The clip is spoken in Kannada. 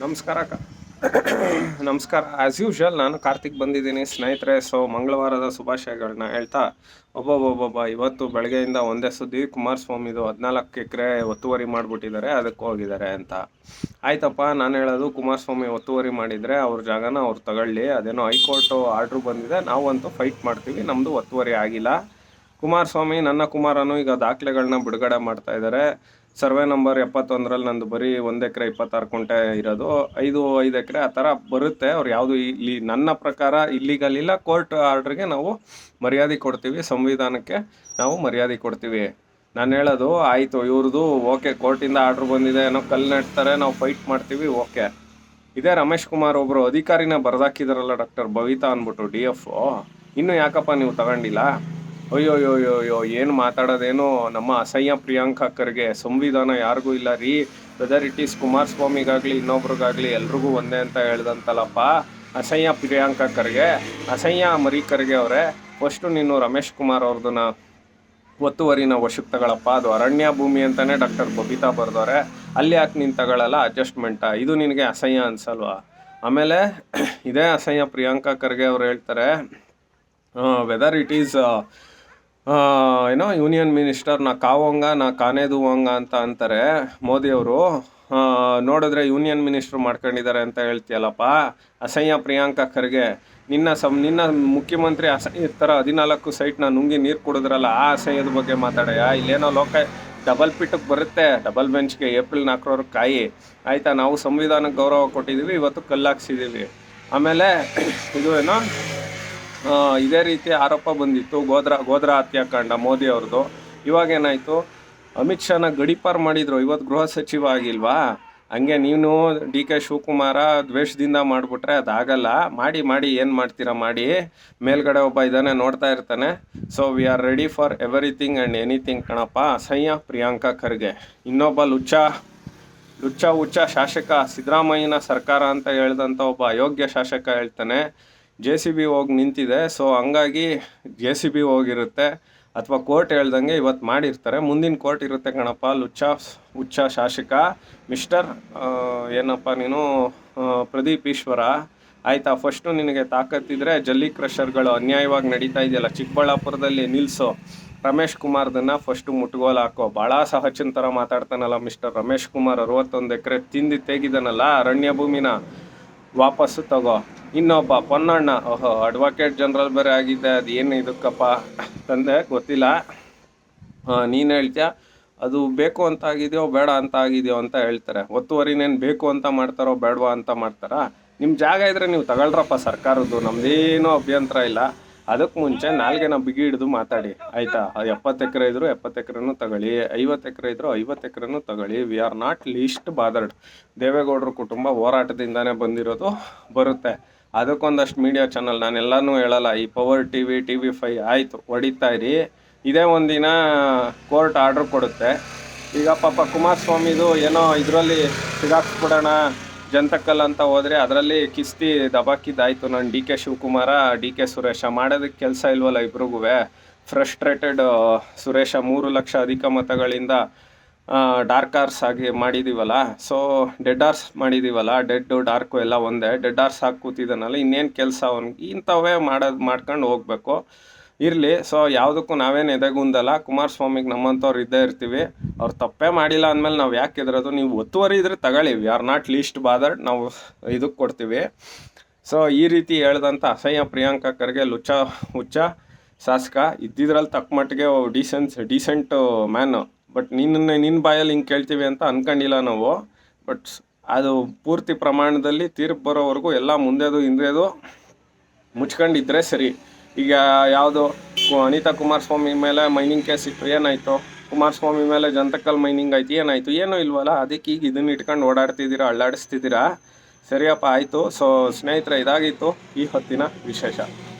ನಮಸ್ಕಾರ ಕ ನಮಸ್ಕಾರ. ಆ್ಯಸ್ ಯೂಶ್ವಲ್ ನಾನು ಕಾರ್ತಿಕ್ ಬಂದಿದ್ದೀನಿ. ಸ್ನೇಹಿತರೆ ಸೊ ಮಂಗಳವಾರದ ಶುಭಾಶಯಗಳನ್ನ ಹೇಳ್ತಾ, ಒಬ್ಬೊಬ್ಬೊಬ್ಬೊಬ್ಬ ಇವತ್ತು ಬೆಳಗ್ಗೆಯಿಂದ ಒಂದೇ ಸುದ್ದಿ ಕುಮಾರಸ್ವಾಮಿದು ಹದಿನಾಲ್ಕು ಎಕರೆ ಒತ್ತುವರಿ ಮಾಡಿಬಿಟ್ಟಿದ್ದಾರೆ, ಅದಕ್ಕೆ ಹೋಗಿದ್ದಾರೆ ಅಂತ. ಆಯ್ತಪ್ಪ, ನಾನು ಹೇಳೋದು, ಕುಮಾರಸ್ವಾಮಿ ಒತ್ತುವರಿ ಮಾಡಿದರೆ ಅವ್ರ ಜಾಗನ ಅವ್ರು ತಗೊಳ್ಳಿ, ಅದೇನೋ ಹೈಕೋರ್ಟು ಆರ್ಡ್ರು ಬಂದಿದೆ, ನಾವಂತೂ ಫೈಟ್ ಮಾಡ್ತೀವಿ ನಮ್ಮದು ಒತ್ತುವರಿ ಆಗಿಲ್ಲ. ಕುಮಾರಸ್ವಾಮಿ, ನನ್ನ ಕುಮಾರನು ಈಗ ದಾಖಲೆಗಳನ್ನ ಬಿಡುಗಡೆ ಮಾಡ್ತಾ ಇದ್ದಾರೆ. ಸರ್ವೆ ನಂಬರ್ ಎಪ್ಪತ್ತೊಂದರಲ್ಲಿ ನಂದು ಬರೀ ಒಂದು ಎಕರೆ ಇಪ್ಪತ್ತಾರು ಕುಂಟೆ ಇರೋದು. ಐದು ಐದು ಎಕರೆ ಆ ಥರ ಬರುತ್ತೆ. ಅವ್ರು ಯಾವುದು ಇಲ್ಲಿ ನನ್ನ ಪ್ರಕಾರ ಇಲ್ಲಿಗಲ್ ಇಲ್ಲ. ಕೋರ್ಟ್ ಆರ್ಡ್ರಿಗೆ ನಾವು ಮರ್ಯಾದೆ ಕೊಡ್ತೀವಿ. ಸಂವಿಧಾನಕ್ಕೆ ನಾವು ಮರ್ಯಾದೆ ಕೊಡ್ತೀವಿ. ನಾನು ಹೇಳೋದು, ಆಯಿತು ಇವ್ರದ್ದು ಓಕೆ. ಕೋರ್ಟಿಂದ ಆರ್ಡ್ರ್ ಬಂದಿದೆ. ಏನೋ ಕಲ್ಲು ನೆಡ್ತಾರೆ. ನಾವು ಫೈಟ್ ಮಾಡ್ತೀವಿ. ಓಕೆ. ಇದೇ ರಮೇಶ್ ಕುಮಾರ್ ಒಬ್ಬರು ಅಧಿಕಾರಿನ ಬರೆದಾಕಿದಾರಲ್ಲ ಡಾಕ್ಟರ್ ಭವಿತಾ ಅಂದ್ಬಿಟ್ಟು ಡಿ ಎಫ್ ಇನ್ನು ಯಾಕಪ್ಪ ನೀವು ತಗೊಂಡಿಲ್ಲ? ಅಯ್ಯೋ ಅಯ್ಯೋ ಅಯ್ಯೋ ಅಯ್ಯೋ ಏನು ಮಾತಾಡೋದೇನು ನಮ್ಮ ಅಸಹ್ಯ ಪ್ರಿಯಾಂಕಾ ಖರ್ಗೆ ಸಂವಿಧಾನ ಯಾರಿಗೂ ಇಲ್ಲ ರೀ. ವೆದರ್ ಇಟ್ ಈಸ್ ಕುಮಾರಸ್ವಾಮಿಗಾಗಲಿ, ಇನ್ನೊಬ್ರಿಗಾಗಲಿ, ಎಲ್ರಿಗೂ ಒಂದೇ ಅಂತ ಹೇಳ್ದಂತಲ್ಲಪ್ಪ. ಅಸಹ್ಯ ಪ್ರಿಯಾಂಕಾ ಖರ್ಗೆ ಅಸಹ್ಯ ಮರಿ ಖರ್ಗೆ ಅವರೇ. ಫಸ್ಟು ನೀನು ರಮೇಶ್ ಕುಮಾರ್ ಅವ್ರದನ್ನ ಒತ್ತುವರಿನ ವಶಕ್ಕೆ ತಗೊಳಪ್ಪ ಅದು ಅರಣ್ಯ ಭೂಮಿ ಅಂತಾನೆ ಡಾಕ್ಟರ್ ಬಬಿತಾ ಬರ್ದವ್ರೆ. ಅಲ್ಲಿ ಯಾಕೆ ನೀನು ತಗೊಳ್ಳಲ್ಲ ಅಡ್ಜಸ್ಟ್ಮೆಂಟಾ ಇದು ನಿನಗೆ ಅಸಹ್ಯ ಅನ್ಸಲ್ವಾ? ಆಮೇಲೆ ಇದೇ ಅಸಹ್ಯ ಪ್ರಿಯಾಂಕಾ ಖರ್ಗೆ ಅವ್ರು ಹೇಳ್ತಾರೆ ವೆದರ್ ಇಟ್ ಈಸ್ ಏನೋ ಯೂನಿಯನ್ ಮಿನಿಸ್ಟರ್ ನಾ ಕಾವಂಗ, ನಾ ಕಾನೇದುವಂಗ ಅಂತ ಅಂತಾರೆ ಮೋದಿಯವರು ನೋಡಿದ್ರೆ ಯೂನಿಯನ್ ಮಿನಿಸ್ಟರ್ ಮಾಡ್ಕೊಂಡಿದ್ದಾರೆ ಅಂತ ಹೇಳ್ತೀಯಲ್ಲಪ್ಪ. ಅಸಹ್ಯ ಪ್ರಿಯಾಂಕಾ ಖರ್ಗೆ. ನಿನ್ನ ಸಮ್, ನಿನ್ನ ಮುಖ್ಯಮಂತ್ರಿ ಅಸಹ್ಯ ಥರ ಹದಿನಾಲ್ಕು ಸೈಟ್ನ ನುಂಗಿ ನೀರು ಕುಡಿದ್ರಲ್ಲ, ಆ ಅಸಹ್ಯದ ಬಗ್ಗೆ ಮಾತಾಡಯ್ಯ. ಇಲ್ಲೇನೋ ಲೋಕ, ಡಬಲ್ ಪಿಟ್ಟಕ್ಕೆ ಬರುತ್ತೆ. ಡಬಲ್ ಬೆಂಚ್ಗೆ ಏಪ್ರಿಲ್ ನಾಲ್ಕರವ್ರ ಕಾಯಿ. ಆಯಿತಾ, ನಾವು ಸಂವಿಧಾನಕ್ಕೆ ಗೌರವ ಕೊಟ್ಟಿದ್ದೀವಿ ಇವತ್ತು ಕಲ್ಲಾಕ್ಸಿದ್ದೀವಿ ಆಮೇಲೆ ಇದು ಏನೋ ಇದೇ ರೀತಿ ಆರೋಪ ಬಂದಿತ್ತು. ಗೋದ್ರಾ ಗೋದ್ರಾ ಹತ್ಯಾಕಾಂಡ ಮೋದಿ ಅವ್ರದ್ದು. ಇವಾಗ ಏನಾಯ್ತು? ಅಮಿತ್ ಶಾನ ಗಡೀಪಾರ್ ಮಾಡಿದ್ರು. ಇವತ್ತು ಗೃಹ ಸಚಿವ ಆಗಿಲ್ವಾ? ಹಂಗೆ ನೀನು ಡಿ ಕೆ ಶಿವಕುಮಾರ ದ್ವೇಷದಿಂದ ಮಾಡಿಬಿಟ್ರೆ ಅದಾಗಲ್ಲ. ಮಾಡಿ ಮಾಡಿ, ಏನು ಮಾಡ್ತೀರಾ? ಮಾಡಿ. ಮೇಲ್ಗಡೆ ಒಬ್ಬ ಇದ್ದಾನೆ, ನೋಡ್ತಾ ಇರ್ತಾನೆ. So we are ready for everything and anything ಕಣಪ್ಪ. ಅಸಹ್ಯ, ಪ್ರಿಯಾಂಕಾ ಖರ್ಗೆ. ಇನ್ನೊಬ್ಬ ಲುಚ್ಚ ಲುಚ್ಚ ಉಚ್ಚ ಶಾಸಕ ಸಿದ್ದರಾಮಯ್ಯನ ಸರ್ಕಾರ ಅಂತ ಹೇಳ್ದಂಥ ಒಬ್ಬ ಅಯೋಗ್ಯ ಶಾಸಕ ಹೇಳ್ತಾನೆ. ಜೆ ಸಿ ಬಿ ಹೋಗಿ ನಿಂತಿದೆ ಸೊ ಹಂಗಾಗಿ ಜೆ ಸಿ ಬಿ ಹೋಗಿರುತ್ತೆ. ಅಥವಾ ಕೋರ್ಟ್ ಹೇಳ್ದಂಗೆ ಇವತ್ತು ಮಾಡಿರ್ತಾರೆ. ಮುಂದಿನ ಕೋರ್ಟ್ ಇರುತ್ತೆ ಕಣಪ್ಪ, ಲುಚ್ಚ ಹುಚ್ಚ ಶಾಸಕ ಮಿಸ್ಟರ್ ಏನಪ್ಪ ನೀನು ಪ್ರದೀಪ್ ಈಶ್ವರ. ಆಯಿತಾ ಫಸ್ಟು ನಿನಗೆ ತಾಕತ್ತಿದ್ರೆ ಜಲ್ಲಿ ಕ್ರಷರ್ಗಳು ಅನ್ಯಾಯವಾಗಿ ನಡೀತಾ ಇದೆಯಲ್ಲ, ಚಿಕ್ಕಬಳ್ಳಾಪುರದಲ್ಲಿ ನಿಲ್ಲಿಸೋ ರಮೇಶ್ ಕುಮಾರ್ದನ್ನ ಫಸ್ಟು ಮುಟ್ಗೋಲ್ ಹಾಕೋ. ಭಾಳ ಸಹಚಿನ ಥರ ಮಾತಾಡ್ತಾನಲ್ಲ ಮಿಸ್ಟರ್ ರಮೇಶ್ ಕುಮಾರ್, ಅರವತ್ತೊಂದು ಎಕರೆ ತಿಂದು ತೆಗಿದಾನಲ್ಲ ಅರಣ್ಯ ಭೂಮಿನ ವಾಪಸ್ಸು ತಗೋ. ಇನ್ನೊಬ್ಬ ಪೊನ್ನಣ್ಣ, ಓಹೋ ಅಡ್ವೊಕೇಟ್ ಜನರಲ್ ಬೇರೆ ಆಗಿದೆ ಅದು ಏನು ಇದಕ್ಕಪ್ಪ ತಂದೆ ಗೊತ್ತಿಲ್ಲ. ನೀನು ಹೇಳ್ತೀಯ, ಅದು ಬೇಕು ಅಂತ ಆಗಿದೆಯೋ, ಬೇಡ ಅಂತ ಆಗಿದೆಯೋ ಅಂತ ಹೇಳ್ತಾರೆ. ಒತ್ತುವರಿನೇನು ಬೇಕು ಅಂತ ಮಾಡ್ತಾರೋ, ಬೇಡವಾ ಅಂತ ಮಾಡ್ತಾರಾ? ನಿಮ್ಮ ಜಾಗ ಇದ್ದರೆ ನೀವು ತಗೊಳ್ರಪ್ಪ ಸರ್ಕಾರದ್ದು ನಮ್ಮದೇನೂ ಅಭ್ಯಂತರ ಇಲ್ಲ. ಅದಕ್ಕೆ ಮುಂಚೆ ನಾಲ್ಗೆನ ಬಿಗಿ ಹಿಡಿದು ಮಾತಾಡಿ. ಆಯಿತಾ? ಎಪ್ಪತ್ತು ಎಕರೆ ಇದ್ರು ಎಪ್ಪತ್ತು ಎಕರೆನೂ ತಗೊಳ್ಳಿ, ಐವತ್ತು ಎಕರೆ ಇದ್ರು ಐವತ್ತು ಎಕರೆನೂ ತಗೊಳ್ಳಿ. We are not least bothered ದೇವೇಗೌಡರ ಕುಟುಂಬ ಹೋರಾಟದಿಂದಾನೇ ಬಂದಿರೋದು ಬರುತ್ತೆ. ಅದಕ್ಕೊಂದಷ್ಟು ಮೀಡಿಯಾ ಚಾನಲ್ ನಾನೆಲ್ಲನೂ ಹೇಳಲ್ಲ. ಈ power T V T V five ಆಯಿತು, ಹೊಡಿತಾ ಇರಿ. ಇದೇ ಒಂದಿನ ಕೋರ್ಟ್ ಆರ್ಡ್ರ್ ಕೊಡುತ್ತೆ. ಈಗ ಪಾಪ ಕುಮಾರಸ್ವಾಮಿದು ಏನೋ ಇದರಲ್ಲಿ ಸಿಗಾಕ್ಸ್ಬಿಡೋಣ. ಜಂತಕಲ್ ಅಂತ ಹೋದರೆ ಅದರಲ್ಲಿ ಕಿಸ್ತಿ ದಬಾಕಿದ್ದಾಯ್ತು ನಾನು D K Shivakumar, D K Suresh. ಮಾಡೋದಕ್ಕೆ ಕೆಲಸ ಇಲ್ವಲ್ಲ ಇಬ್ರಿಗೂ ಫ್ರಸ್ಟ್ರೇಟೆಡ್ ಸುರೇಶ ಮೂರು ಲಕ್ಷ ಅಧಿಕ ಮತಗಳಿಂದ ಡಾರ್ಕ್ ಆರ್ಸ್ ಆಗಿ ಮಾಡಿದೀವಲ್ಲ? ಸೊ ಡೆಡ್ ಆರ್ಸ್ ಮಾಡಿದೀವಲ್ಲ? ಡೆಡ್ ಡಾರ್ಕು ಎಲ್ಲ ಒಂದೇ. ಡೆಡ್ ಆರ್ಸ್ ಹಾಕಿ ಕೂತಿದ್ದಾನಲ್ಲ ಇನ್ನೇನು ಕೆಲಸ ಅವ್ನಿಗೆ ಇಂಥವೇ ಮಾಡೋದು ಮಾಡ್ಕೊಂಡು ಹೋಗ್ಬೇಕು. ಇರಲಿ. ಸೊ ಯಾವುದಕ್ಕೂ ನಾವೇನು ಎದೆಗುಂದಲ್ಲ ಕುಮಾರಸ್ವಾಮಿಗೆ ನಮ್ಮಂಥವ್ರು ಇದ್ದೇ ಇರ್ತೀವಿ. ಅವ್ರು ತಪ್ಪೇ ಮಾಡಿಲ್ಲ ಅಂದಮೇಲೆ ನಾವು ಯಾಕೆ ಇದ್ರದು ನೀವು ಒತ್ತುವರಿ ಇದ್ರೆ ತಗೊಳ್ಳಿ. We are not least bothered ನಾವು ಇದಕ್ಕೆ ಕೊಡ್ತೀವಿ. ಸೊ ಈ ರೀತಿ ಹೇಳ್ದಂಥ ಅಸಹ್ಯ ಪ್ರಿಯಾಂಕಾ ಖರ್ಗೆ, ಲುಚ್ಚ, ಹುಚ್ಚ, ಶಾಸಕ ಇದ್ದಿದ್ರಲ್ಲಿ ತಕ್ಕ ಮಟ್ಟಿಗೆ ಡೀಸೆನ್ಸ್ ಡೀಸೆಂಟ್ ಮ್ಯಾನು ಬಟ್ ನಿನ್ನ ನಿನ್ನ ಬಾಯಲ್ಲಿ ಹಿಂಗೆ ಕೇಳ್ತೀವಿ ಅಂತ ಅನ್ಕೊಂಡಿಲ್ಲ ನಾವು. ಬಟ್ ಅದು ಪೂರ್ತಿ ಪ್ರಮಾಣದಲ್ಲಿ ತೀರ್ಪು ಬರೋವರೆಗೂ ಎಲ್ಲ ಮುಂದೆದು ಹಿಂದೆದು ಮುಚ್ಕೊಂಡಿದ್ರೆ ಸರಿ. ಈಗ ಯಾವುದು ಅನಿತಾ ಕುಮಾರಸ್ವಾಮಿ ಮೇಲೆ ಮೈನಿಂಗ್ ಕೇಸ್ ಇಟ್ಟರು ಏನಾಯಿತು? ಕುಮಾರಸ್ವಾಮಿ ಮೇಲೆ ಜಂತಕಲ್ ಮೈನಿಂಗ್ ಆಯ್ತು, ಏನಾಯಿತು? ಏನೂ ಇಲ್ವಲ್ಲ, ಅದಕ್ಕೆ ಈಗ ಇದನ್ನ ಇಟ್ಕೊಂಡು ಓಡಾಡ್ತಿದ್ದೀರಾ ಅಳ್ಳಾಡಿಸ್ತಿದ್ದೀರಾ ಸರಿಯಪ್ಪ, ಆಯಿತು. ಸೊ ಸ್ನೇಹಿತರೆ, ಇದಾಗಿತ್ತು ಈ ಹೊತ್ತಿನ ವಿಶೇಷ.